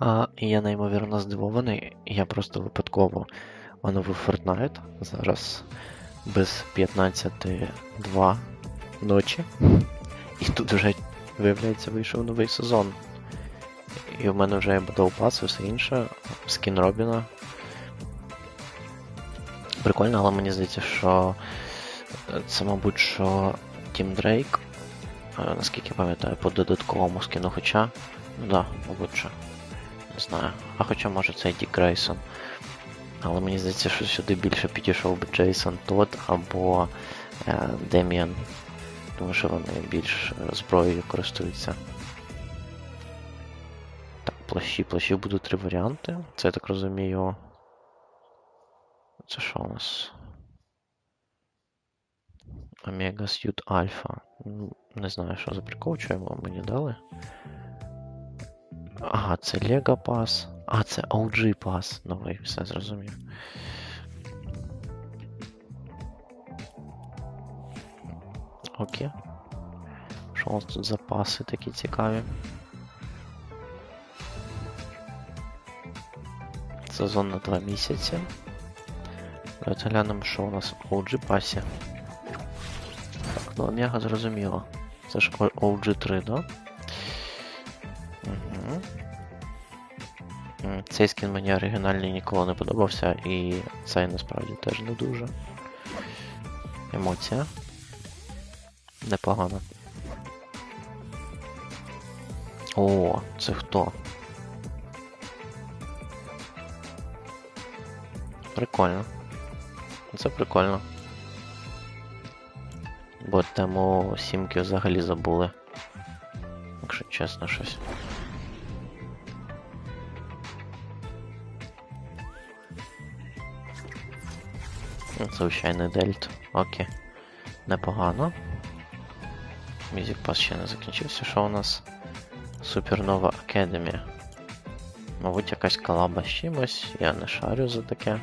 А, я неймовірно здивований. Я просто випадково оновив Fortnite зараз без 15.2 ночі. І тут вже, виявляється, вийшов новий сезон. І в мене вже є Battle і все інше, скін Робіна. Прикольно, але мені здається, що це, мабуть, що Тім Дрейк, е, наскільки пам'ятаю, по додатковому скину, хоча. Ну да, мабуть, що. Не знаю. А хоча може це і Дік Грейсон. Але мені здається, що сюди більше підійшов би Джейсон Тодд або е, Деміан. Тому що вони більш е, зброєю користуються. Так, плащі. Плащів будуть три варіанти. Це я так розумію. Це що у нас? Омега Сьют Альфа. Не знаю, що за прикол, його мені дали. Ага, це Lego Pass. А, це OG Pass. Новий, все зрозумів. Окей. Що у нас тут запаси такі цікаві? Сезон на 2 місяці. Давайте глянемо, що у нас в OG пасі. Так, ну Омега зрозуміло. Це ж OG 3, да? Цей скін мені оригінальний ніколи не подобався, і цей насправді теж не дуже. Емоція. Непогано. О, це хто? Прикольно. Це прикольно. Бо тему сімки взагалі забули. Якщо чесно щось. Звичайний дельт. Окей. Непогано. Music Pass ще не закінчився. Що у нас? Supernova Academy. Мабуть, якась колаба з чимось, я не шарю за таке.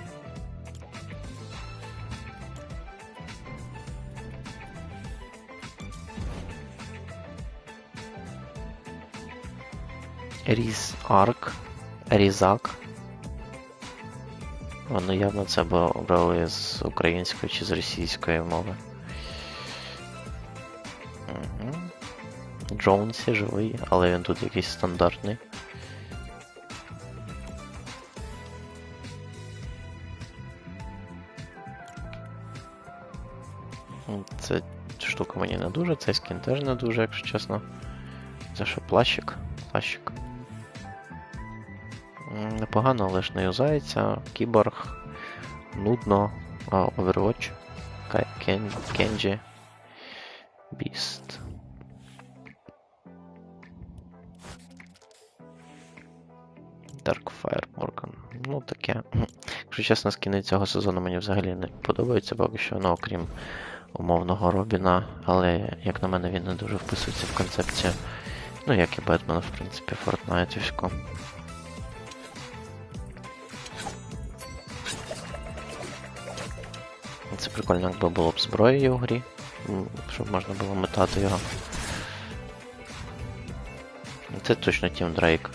Різ Арк. Різак. Воно явно це брали з української чи з російської мови. Угу. Джонсі живий, але він тут якийсь стандартний. Це штука мені не дуже, цей скін теж не дуже, якщо чесно. Це що, плащик? Плащик. Непогано, але ж не юзається. Кіборг. Нудно. А, Overwatch. Кен... Кенджі. Біст. Darkfire Morgan. Ну таке. Якщо чесно, скини цього сезону мені взагалі не подобаються, поки що, ну окрім умовного Робіна, але, як на мене, він не дуже вписується в концепцію. Ну, як і Бетмен, в принципі, Фортнайтівську. Це прикольно, якби було б зброєю в грі, щоб можна було метати його. Це точно Тім Дрейк.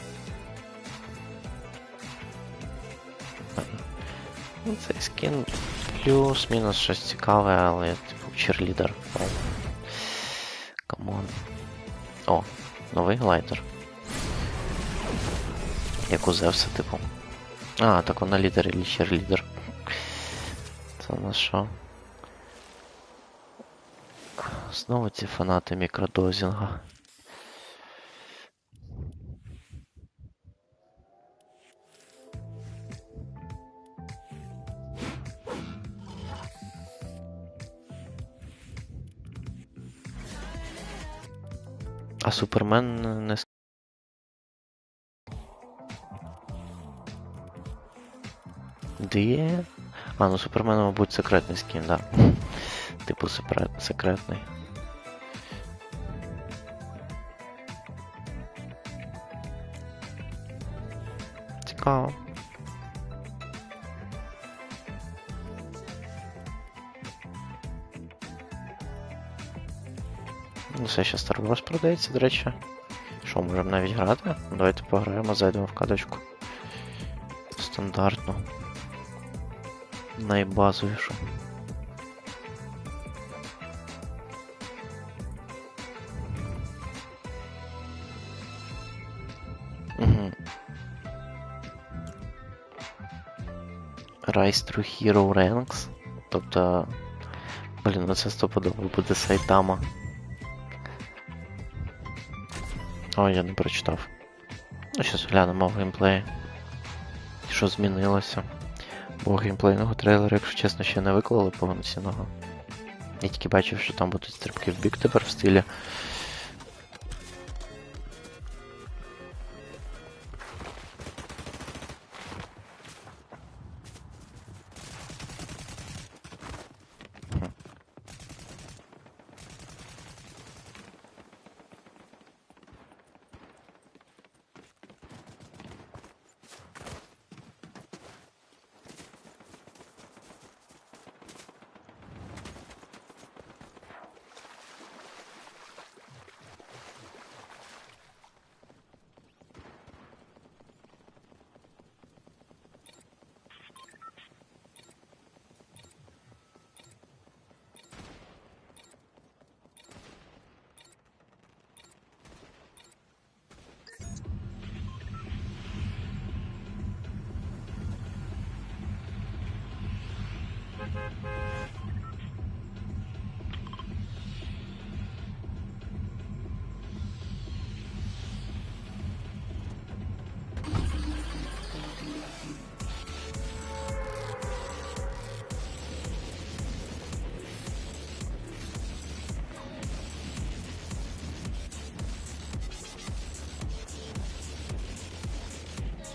Ну, Цей скін плюс-мінус щось цікаве, але типу черлідер. Камон. О, новий глайдер. Як у Зевса, типу. А, так вона лідер или черлідер. Це на що? Знову ці фанати мікродозінга. А Супермен не Де? А, ну Супермен, мабуть, секретний скін, да. Типу секретний. Цікаво. Ну, все ще Star Wars продається, до речі. Що, можемо навіть грати? Давайте пограємо, зайдемо в каточку. Стандартну. Найбазовішу. Угу. Rise Through Hero Ranks. Тобто. Блін, ну це стопудово буде Сайтама. Ой, я не прочитав. Ну, щас глянемо в геймплеї. Що змінилося. Бо геймплейного трейлера, якщо чесно, ще не виклали повноцінного. Я тільки бачив, що там будуть стрибки в бік тепер в стилі.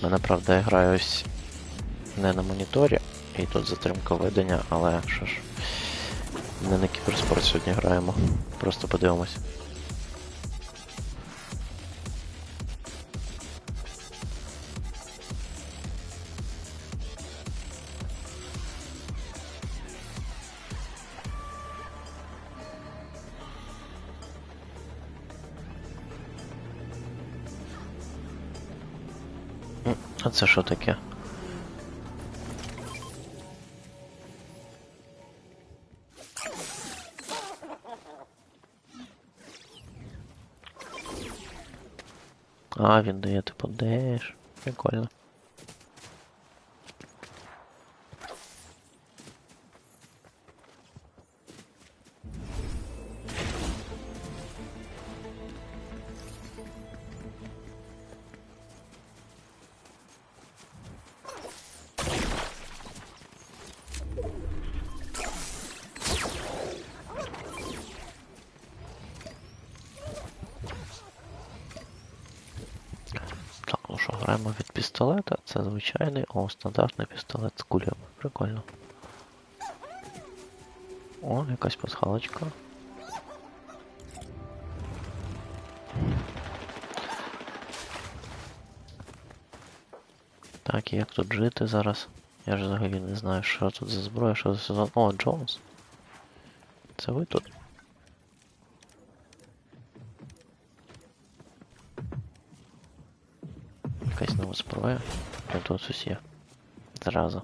Мене, правда, я граю ось не на моніторі, і тут затримка ведення, але що ж. Не на кіберспорт сьогодні граємо. Просто подивимось. А це що таке? А, він дає типу деш. Прикольно. Що, граємо від пістолета. Це звичайний, о, стандартний пістолет з кулями. Прикольно. О, якась пасхалочка. Так, як тут жити зараз? Я ж взагалі не знаю, що тут за зброя, що за сезон. О, Джонс. Це ви тут? Якась нова зброя. А тут ось є. Зразу.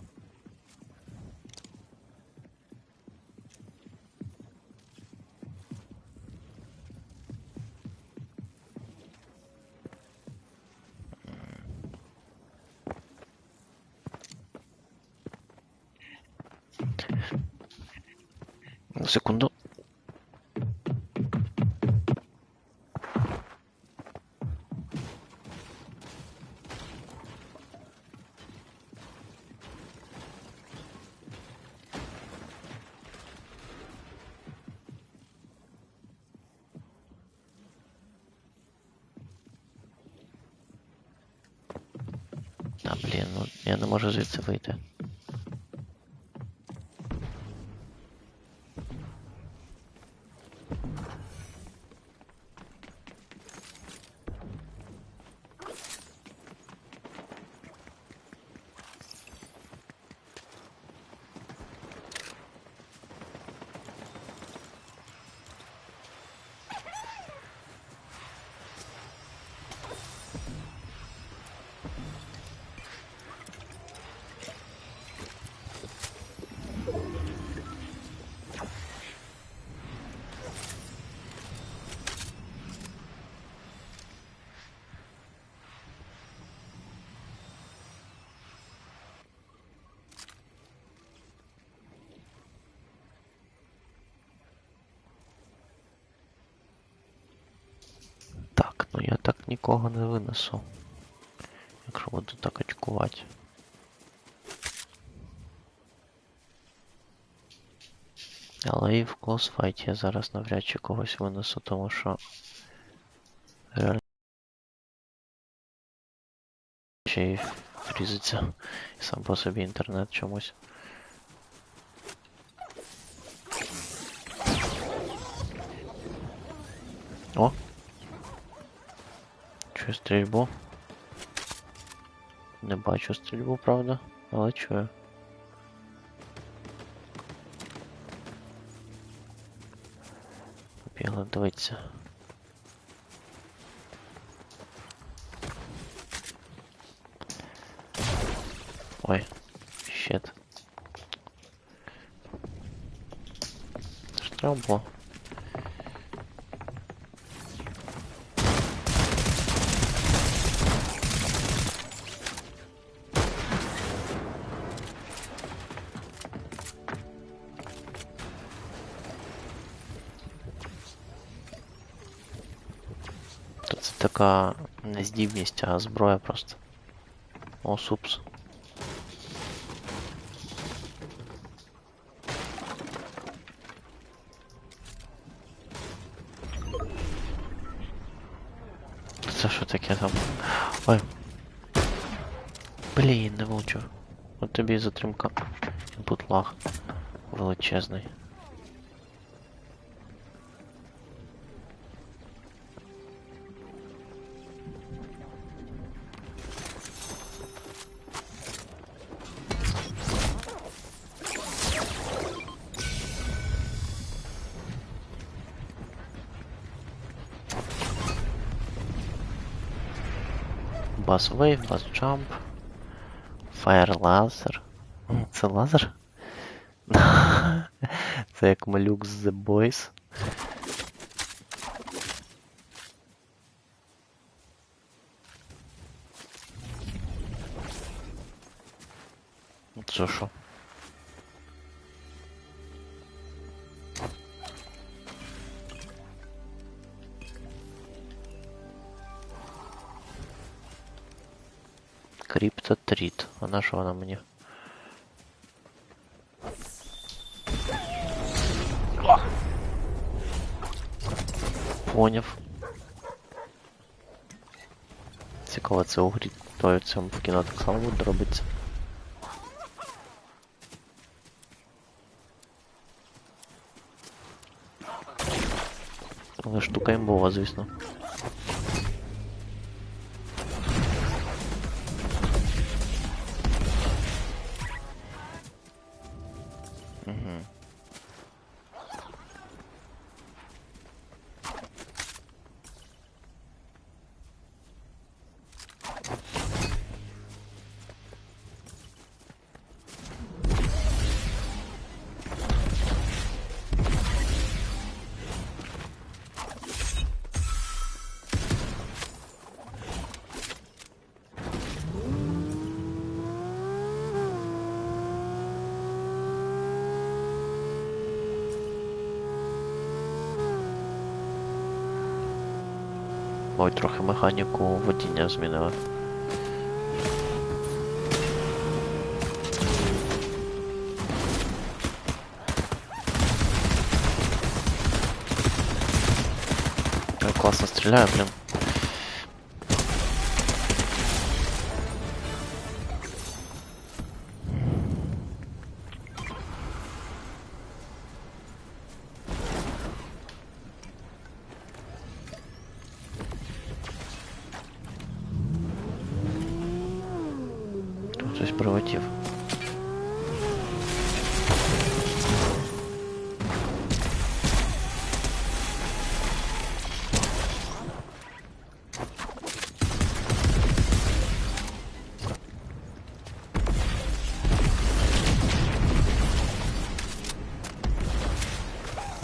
Секунду. Та можу звідси вийти. Нікого не винесу. Якщо буду так очкувати. Але і в клосфайті я зараз навряд чи когось винесу, тому що реально ще й фрізиться і сам по собі інтернет чомусь. О! Чую стрільбу. Не бачу стрільбу, правда, але чую. Побігли дивитися. Ой, щет. Що треба було? Така не здібність, а зброя просто. О, супс. Це що таке там? Ой. Блін, не влучу. От тобі затримка. Бутлаг величезний. Бас Wave, Бас Jump, Fire Laser. М, Це лазер? Це як малюк з The Boys. Криптотрит. А на що вона мені? Поняв. Цікаво, це у грі то в цьому в кіно так само буде робиться. Але штука імбова, звісно. Ой, трохи механіку водіння змінили. Ой, класно стріляю, блін. Тут хтось прилетів.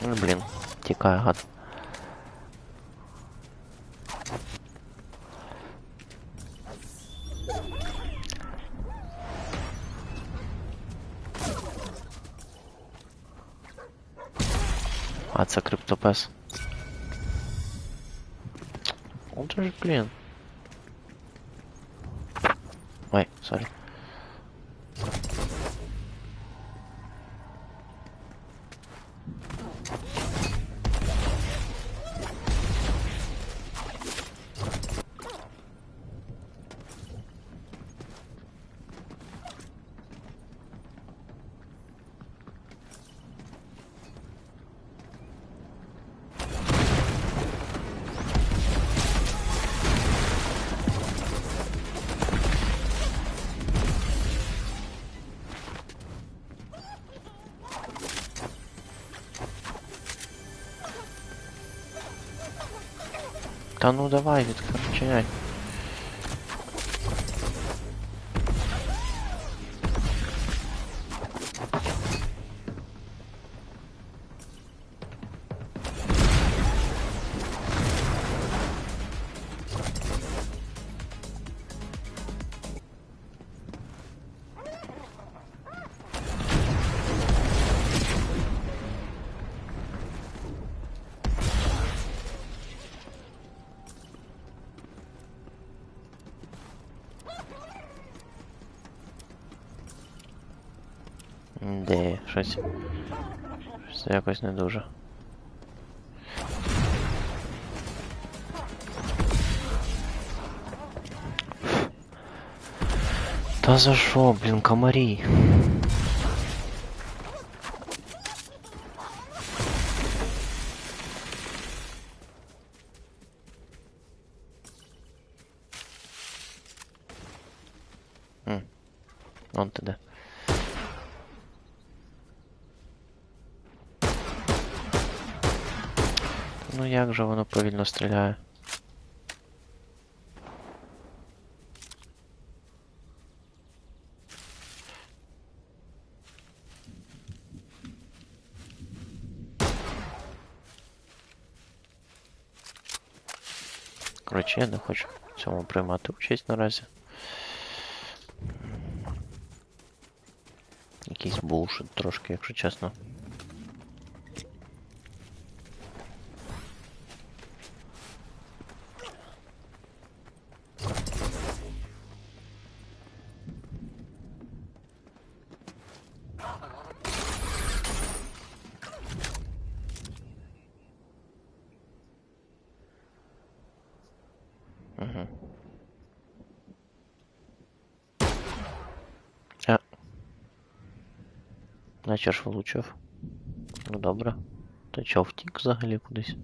Ну, блін, тікає гад. A co CryptoPes? Uderz, blin. Ой, sorry. Та ну давай, відкачай. Щось якось не дуже. Та за що, блін, комарі? повільно стріляє? Коротше, я не хочу в цьому приймати участь наразі. Якийсь булшит трошки, якщо чесно. Наче ж влучив. Ну добре. Та чо втік взагалі кудись?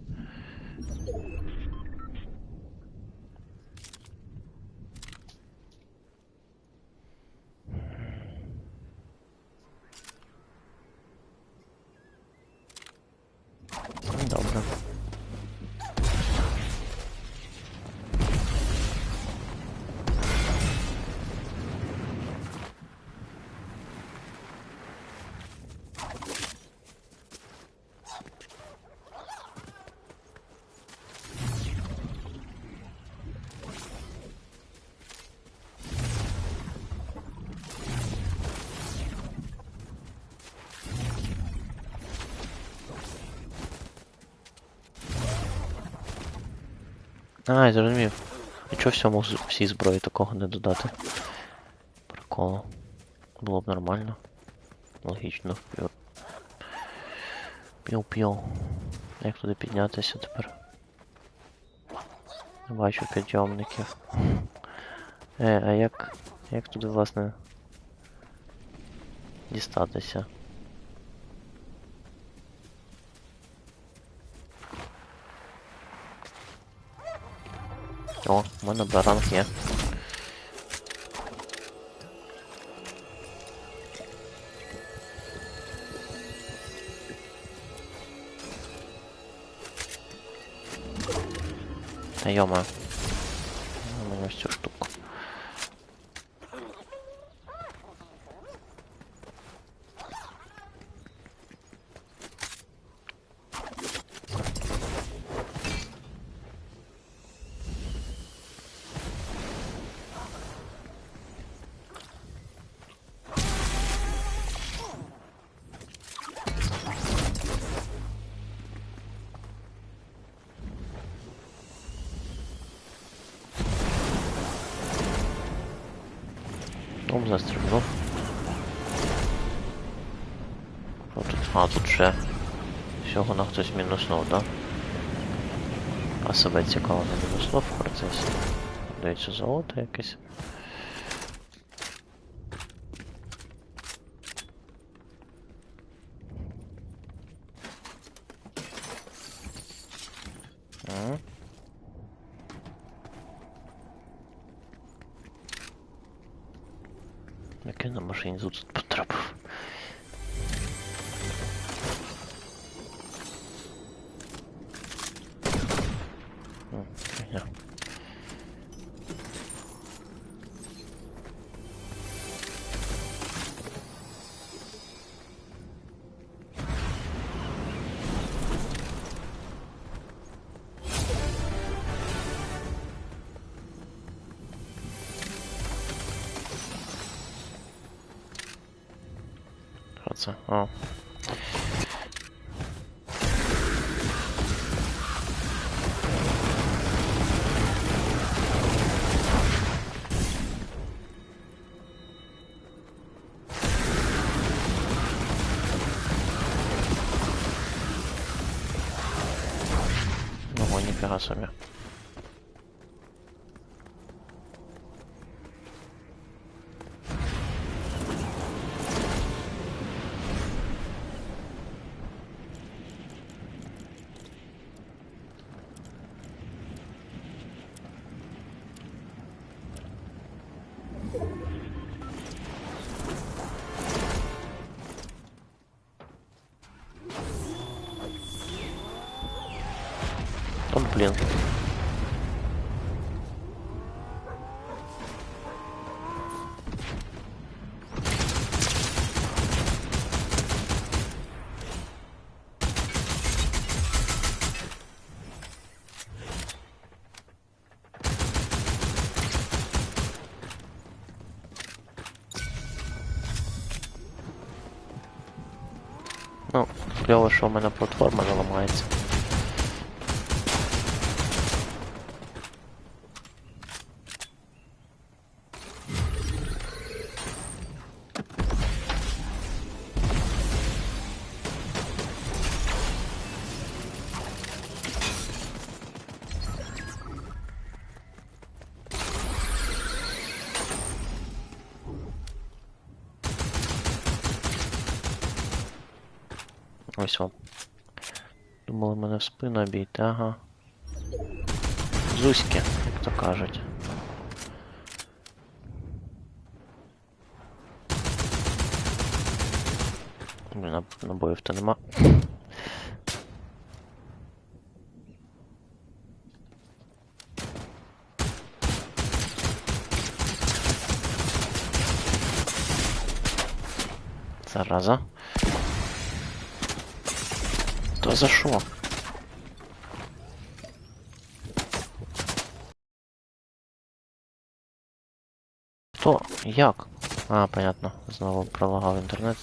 А, я зрозумів. А чого всьому всій зброї такого не додати? Прикол. Було б нормально. Логічно. П'ю-п'ю. Як туди піднятися тепер? Не бачу підйомників. Е, а як. Як туди, власне. Дістатися? О, у мене баранг є. Та йома. Мені Потом застрибнув. Що тут? А, тут ще. Всього на хтось мінуснув, да? А себе цікаво не мінуснув в процесі. Дається золото якесь. Як я на машині тут Що це? О. Ого, ніфіга собі. От Ну, кльово, що в мене платформа не Думали мене в спину обійти, ага. Зуськи, як то кажуть. Блін, набоїв то нема. Зараза. То за що? Хто? Як? А, понятно. Знову пролагав інтернет.